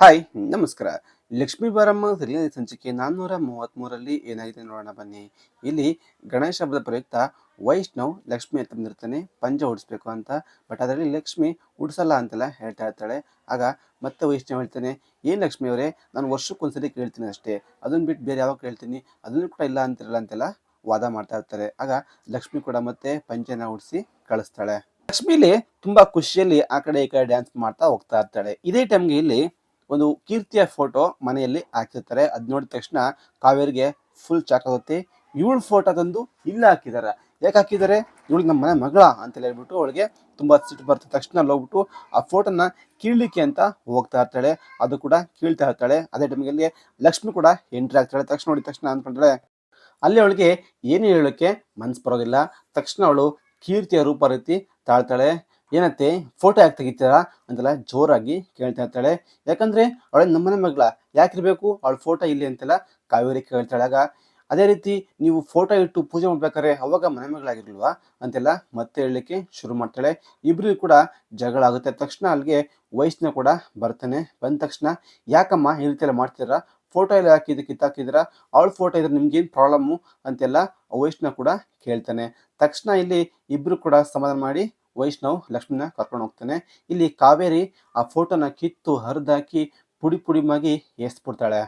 Hi ನಮಸ್ಕಾರ. ಲಕ್ಷ್ಮೀ ಬಾರಮ್ಮ ಸರಿಯಾದ ಸಂಚಿಕೆ ನಾನ್ನೂರ ಮೂವತ್ತ್ಮೂರರಲ್ಲಿ ಏನಾಗಿದೆ ನೋಡೋಣ ಬನ್ನಿ. ಇಲ್ಲಿ ಗಣೇಶ ಹಬ್ಬದ ಪ್ರಯುಕ್ತ ವೈಷ್ಣವ್ ಲಕ್ಷ್ಮಿ ಅಂತ ಬಂದಿರ್ತಾನೆ ಪಂಜ ಉಡಿಸ್ಬೇಕು ಅಂತ ಬಟ್ ಅದರಲ್ಲಿ ಲಕ್ಷ್ಮಿ ಉಡಿಸಲ್ಲ ಅಂತೆಲ್ಲ ಹೇಳ್ತಾ ಇರ್ತಾಳೆ. ಆಗ ಮತ್ತೆ ವೈಷ್ಣವ್ ಹೇಳ್ತಾನೆ, ಏನು ಲಕ್ಷ್ಮಿ ಅವರೇ, ನಾನು ವರ್ಷಕ್ಕೊಂದ್ಸರಿ ಕೇಳ್ತೀನಿ ಅಷ್ಟೇ. ಅದನ್ನು ಬಿಟ್ಟು ಬೇರೆ ಯಾವಾಗ ಕೇಳ್ತೀನಿ? ಅದನ್ನು ಕೂಡ ಇಲ್ಲ ಅಂತಿರಲ್ಲ ಅಂತೆಲ್ಲ ವಾದ ಮಾಡ್ತಾ ಇರ್ತಾರೆ. ಆಗ ಲಕ್ಷ್ಮಿ ಕೂಡ ಮತ್ತೆ ಪಂಚನ ಉಡಿಸಿ ಕಳಿಸ್ತಾಳೆ. ಲಕ್ಷ್ಮಿಲಿ ತುಂಬಾ ಖುಷಿಯಲ್ಲಿ ಆ ಕಡೆ ಈ ಕಡೆ ಡ್ಯಾನ್ಸ್ ಮಾಡ್ತಾ ಹೋಗ್ತಾ ಇರ್ತಾಳೆ. ಇದೇ ಟೈಮ್ಗೆ ಇಲ್ಲಿ ಒಂದು ಕೀರ್ತಿಯ ಫೋಟೋ ಮನೆಯಲ್ಲಿ ಹಾಕಿರ್ತಾರೆ. ಅದು ನೋಡಿದ ತಕ್ಷಣ ಕಾವೇರಿಗೆ ಫುಲ್ ಚಾಕ್ ಆಗುತ್ತೆ. ಇವಳ ಫೋಟೋ ತಂದು ಇಲ್ಲ ಹಾಕಿದ್ದಾರೆ ಯಾಕೆ ಹಾಕಿದ್ದಾರೆ ಇವಳು ನಮ್ಮ ಮನೆ ಮಗಳ ಅಂತ ಹೇಳ್ಬಿಟ್ಟು ಅವಳಿಗೆ ತುಂಬಾ ಸಿಟ್ಟು ಬರ್ತ ತಕ್ಷಣ ಅಲ್ಲಿ ಹೋಗ್ಬಿಟ್ಟು ಆ ಫೋಟೋನ ಕೀಳಲಿಕ್ಕೆ ಅಂತ ಹೋಗ್ತಾ ಇರ್ತಾಳೆ. ಅದು ಕೂಡ ಕೀಳ್ತಾ ಇರ್ತಾಳೆ. ಅದೇ ಟೈಮಿಗೆ ಲಕ್ಷ್ಮಿ ಕೂಡ ಎಂಟ್ರಿ ಆಗ್ತಾಳೆ. ತಕ್ಷಣ ನೋಡಿದ ತಕ್ಷಣ ಅಂದ್ಕೊಂಡ್ರೆ ಅಲ್ಲಿ ಅವಳಿಗೆ ಏನು ಹೇಳೋಕ್ಕೆ ಮನ್ಸು ಬರೋದಿಲ್ಲ ತಕ್ಷಣ ಅವಳು ಕೀರ್ತಿಯ ರೂಪ ರೀತಿ ತಾಳ್ತಾಳೆ. ಏನತ್ತೆ ಫೋಟೋ ಯಾಕೆ ತೆಗಿತೀರಾ ಅಂತೆಲ್ಲ ಜೋರಾಗಿ ಕೇಳ್ತಾ ಇರ್ತಾಳೆ. ಯಾಕಂದ್ರೆ ಅವಳ ನಮ್ಮನೆ ಮಗಳ, ಯಾಕಿರ್ಬೇಕು? ಅವಳ ಫೋಟೋ ಇಲ್ಲಿ ಅಂತೆಲ್ಲ ಕಾವೇರಿ ಕೇಳ್ತಾಳೆ ಆಗ ಅದೇ ರೀತಿ ನೀವು ಫೋಟೋ ಇಟ್ಟು ಪೂಜೆ ಮಾಡ್ಬೇಕಾದ್ರೆ ಅವಾಗ ಮನೆ ಮಗಳಾಗಿರ್ಲ್ವಾ ಅಂತೆಲ್ಲ ಮತ್ತೆ ಹೇಳಲಿಕ್ಕೆ ಶುರು ಮಾಡ್ತಾಳೆ. ಇಬ್ಬರಿಗೂ ಕೂಡ ಜಗಳ ಆಗುತ್ತೆ. ತಕ್ಷಣ ಅಲ್ಲಿಗೆ ವಯಸ್ಸಿನ ಕೂಡ ಬರ್ತಾನೆ. ಬಂದ ತಕ್ಷಣ, ಯಾಕಮ್ಮ ಈ ರೀತಿ ಎಲ್ಲ ಮಾಡ್ತೀರಾ ಫೋಟೋ ಎಲ್ಲ ಹಾಕಿದ್ದು ಕಿತ್ತಾಕಿದ್ದೀರಾ ಅವಳ ಫೋಟೋ ಇದ್ರೆ ನಿಮ್ಗೇನು ಪ್ರಾಬ್ಲಮ್ಮು ಅಂತೆಲ್ಲ ವಯಸ್ಸಿನ ಕೂಡ ಕೇಳ್ತಾನೆ. ತಕ್ಷಣ ಇಲ್ಲಿ ಇಬ್ರು ಕೂಡ ಸಮಾಧಾನ ಮಾಡಿ ವೈಷ್ಣವ್ ಲಕ್ಷ್ಮಿನ ಕರ್ಕೊಂಡು ಹೋಗ್ತಾನೆ. ಇಲ್ಲಿ ಕಾವೇರಿ ಆ ಫೋಟೋನ ಕಿತ್ತು ಹರಿದಾಕಿ ಪುಡಿ ಪುಡಿ ಮಾಗಿ ಎಸ್ಬಿಡ್ತಾಳೆ.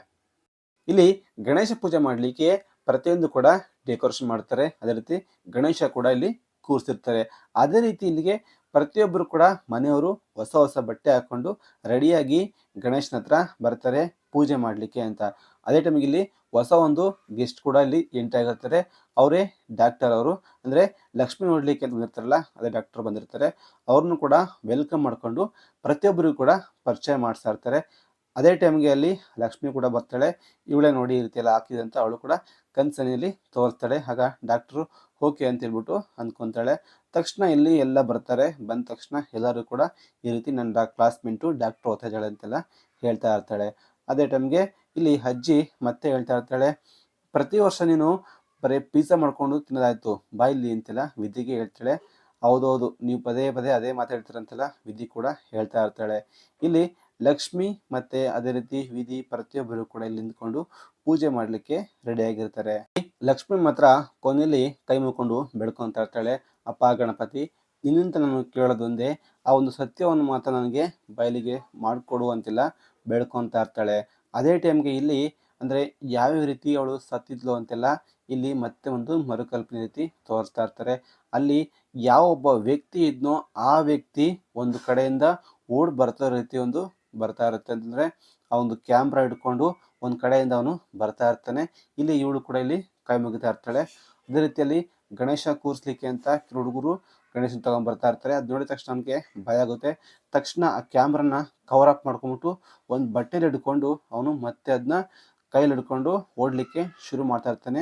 ಇಲ್ಲಿ ಗಣೇಶ ಪೂಜೆ ಮಾಡಲಿಕ್ಕೆ ಪ್ರತಿಯೊಂದು ಕೂಡ ಡೆಕೋರೇಷನ್ ಮಾಡ್ತಾರೆ. ಅದೇ ರೀತಿ ಗಣೇಶ ಕೂಡ ಇಲ್ಲಿ ಕೂರಿಸಿರ್ತಾರೆ. ಅದೇ ರೀತಿ ಇಲ್ಲಿಗೆ ಪ್ರತಿಯೊಬ್ಬರು ಕೂಡ ಮನೆಯವರು ಹೊಸ ಹೊಸ ಬಟ್ಟೆ ಹಾಕ್ಕೊಂಡು ರೆಡಿಯಾಗಿ ಗಣೇಶನ ಹತ್ರ ಬರ್ತಾರೆ. ಪೂಜೆ ಮಾಡಲಿಕ್ಕೆ ಅಂತ. ಅದೇ ಟೈಮಿಗೆ ಇಲ್ಲಿ ಹೊಸ ಒಂದು ಗೆಸ್ಟ್ ಕೂಡ ಇಲ್ಲಿ ಎಂಟ್ರಿ ಆಗಿರ್ತಾರೆ ಅವರೇ ಡಾಕ್ಟರ್ ಅವರು. ಅಂದರೆ ಲಕ್ಷ್ಮಿ ನೋಡಲಿಕ್ಕೆ ಅಂತ ಬಂದಿರ್ತಾರಲ್ಲ, ಅದೇ ಡಾಕ್ಟರ್ ಬಂದಿರ್ತಾರೆ. ಅವ್ರನ್ನೂ ಕೂಡ ವೆಲ್ಕಮ್ ಮಾಡಿಕೊಂಡು ಪ್ರತಿಯೊಬ್ಬರಿಗೂ ಕೂಡ ಪರಿಚಯ ಮಾಡಿಸ್ತಾ ಇರ್ತಾರೆ. ಅದೇ ಟೈಮ್ಗೆ ಅಲ್ಲಿ ಲಕ್ಷ್ಮಿ ಕೂಡ ಬರ್ತಾಳೆ. ಇವಳೇ ನೋಡಿ ಈ ರೀತಿ ಎಲ್ಲ ಹಾಕಿದೆ ಅಂತ ಅವಳು ಕೂಡ ಕನ್ಸನಿಯಲ್ಲಿ ತೋರಿಸ್ತಾಳೆ. ಆಗ ಡಾಕ್ಟ್ರು ಓಕೆ ಅಂತ ಹೇಳ್ಬಿಟ್ಟು ಅಂದ್ಕೊತಾಳೆ. ತಕ್ಷಣ ಇಲ್ಲಿ ಎಲ್ಲ ಬರ್ತಾರೆ. ಬಂದ ತಕ್ಷಣ ಎಲ್ಲರೂ ಕೂಡ ಈ ರೀತಿ ನನ್ನ ಡಾ ಕ್ಲಾಸ್ಮೇಟು ಡಾಕ್ಟ್ರು ಓದ್ತಾ ಇದ್ದಾಳೆ ಅಂತೆಲ್ಲ ಹೇಳ್ತಾ ಇರ್ತಾಳೆ. ಅದೇ ಟೈಮ್ಗೆ ಇಲ್ಲಿ ಅಜ್ಜಿ ಮತ್ತೆ ಹೇಳ್ತಾ ಇರ್ತಾಳೆ, ಪ್ರತಿ ವರ್ಷ ನೀನು ಬರೀ ಪಿಜ್ಜಾ ಮಾಡ್ಕೊಂಡು ತಿನ್ನೋದಾಯ್ತು ಬಾಯಿಲಿ ಅಂತೆಲ್ಲ ವಿದ್ಯೆಗೆ ಹೇಳ್ತಾಳೆ. ಹೌದೌದು, ನೀವು ಪದೇ ಪದೇ ಅದೇ ಮಾತಾಡ್ತೀರಂತೆಲ್ಲ ವಿಧಿ ಕೂಡ ಹೇಳ್ತಾ ಇರ್ತಾಳೆ. ಇಲ್ಲಿ ಲಕ್ಷ್ಮಿ ಮತ್ತೆ ಅದೇ ರೀತಿ ವಿಧಿ ಪ್ರತಿಯೊಬ್ಬರು ಕೂಡ ಇಲ್ಲಿ ನಿಂತ್ಕೊಂಡು ಪೂಜೆ ಮಾಡಲಿಕ್ಕೆ ರೆಡಿ ಆಗಿರ್ತಾರೆ. ಲಕ್ಷ್ಮಿ ಮಾತ್ರ ಕೊನೆಯಲ್ಲಿ ಕೈ ಮುಕ್ಕೊಂಡು ಬೆಳ್ಕೊಂತ ಇರ್ತಾಳೆ. ಅಪ್ಪ, ಗಣಪತಿ ನಿನ್ನಿಂದ ನಾನು ಕೇಳೋದೊಂದೇ ಆ ಒಂದು ಸತ್ಯವನ್ನು ಮಾತ್ರ ನನಗೆ ಬಯಲಿಗೆ ಮಾಡಿಕೊಡು ಅಂತೆಲ್ಲ ಬೆಳ್ಕೊತಾ ಇರ್ತಾಳೆ. ಅದೇ ಟೈಮ್ಗೆ ಇಲ್ಲಿ ಅಂದರೆ ಯಾವ್ಯಾವ ರೀತಿ ಅವಳು ಸತ್ತಿದ್ಲು ಅಂತೆಲ್ಲ ಇಲ್ಲಿ ಮತ್ತೆ ಒಂದು ಮರುಕಲ್ಪನೆ ರೀತಿ ತೋರಿಸ್ತಾ ಇರ್ತಾರೆ. ಅಲ್ಲಿ ಯಾವ ಒಬ್ಬ ವ್ಯಕ್ತಿ ಇದ್ನೋ ಆ ವ್ಯಕ್ತಿ ಒಂದು ಕಡೆಯಿಂದ ಓಡ್ ಬರ್ತಾ ರೀತಿ ಒಂದು ಬರ್ತಾ ಇರುತ್ತೆ ಅಂತಂದರೆ ಆ ಒಂದು ಕ್ಯಾಮ್ರಾ ಹಿಡ್ಕೊಂಡು ಒಂದು ಕಡೆಯಿಂದ ಅವನು ಬರ್ತಾ ಇರ್ತಾನೆ. ಇಲ್ಲಿ ಇವಳು ಕೂಡ ಇಲ್ಲಿ ಕೈ ಮುಗಿತಾ ಇರ್ತಾಳೆ. ಅದೇ ರೀತಿಯಲ್ಲಿ ಗಣೇಶ ಕೂರಿಸ್ಲಿಕ್ಕೆ ಅಂತ ಹುಡುಗರು ಗಣೇಶನ ತಗೊಂಡ್ ಬರ್ತಾ ಇರ್ತಾರೆ. ಅದು ನೋಡಿದ ತಕ್ಷಣ ನಮಗೆ ಭಯ ಆಗುತ್ತೆ. ತಕ್ಷಣ ಆ ಕ್ಯಾಮ್ರನ್ನ ಕವರ್ ಅಪ್ ಮಾಡ್ಕೊಂಬಿಟ್ಟು ಒಂದು ಬಟ್ಟೆಲಿ ಹಿಡ್ಕೊಂಡು ಅವನು ಮತ್ತೆ ಅದನ್ನ ಕೈಲಿ ಹಿಡ್ಕೊಂಡು ಓಡಲಿಕ್ಕೆ ಶುರು ಮಾಡ್ತಾ ಇರ್ತಾನೆ.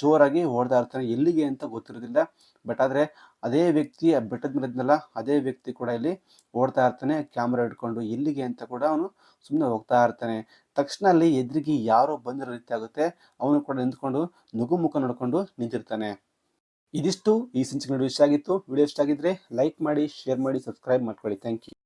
ಜೋರಾಗಿ ಓಡ್ತಾ ಇರ್ತಾನೆ. ಎಲ್ಲಿಗೆ ಅಂತ ಗೊತ್ತಿರೋದಿಲ್ಲ. ಬಟ್ ಆದರೆ ಅದೇ ವ್ಯಕ್ತಿ ಆ ಬೆಟ್ಟದ ಮೇಲೆ ಇದ್ನಲ್ಲ, ಅದೇ ವ್ಯಕ್ತಿ ಕೂಡ ಇಲ್ಲಿ ಓಡ್ತಾ ಇರ್ತಾನೆ. ಕ್ಯಾಮ್ರಾ ಹಿಡ್ಕೊಂಡು ಎಲ್ಲಿಗೆ ಅಂತ ಕೂಡ ಅವನು ಸುಮ್ಮನೆ ಹೋಗ್ತಾ ಇರ್ತಾನೆ. ತಕ್ಷಣ ಅಲ್ಲಿ ಎದುರಿಗೆ ಯಾರೋ ಬಂದಿರೋ ರೀತಿ ಆಗುತ್ತೆ. ಅವನು ಕೂಡ ನಿಂತ್ಕೊಂಡು ನುಗು ಮುಖ ನೋಡ್ಕೊಂಡು ನಿಂತಿರ್ತಾನೆ. ಇದಿಷ್ಟು ಈ ಸಂಚಿಕೆ ವಿಷಯ ಆಗಿತ್ತು. ವಿಡಿಯೋ ಇಷ್ಟ ಆಗಿದ್ರೆ ಲೈಕ್ ಮಾಡಿ, ಶೇರ್ ಮಾಡಿ, ಸಬ್ಸ್ಕ್ರೈಬ್ ಮಾಡ್ಕೊಳ್ಳಿ. Thank you.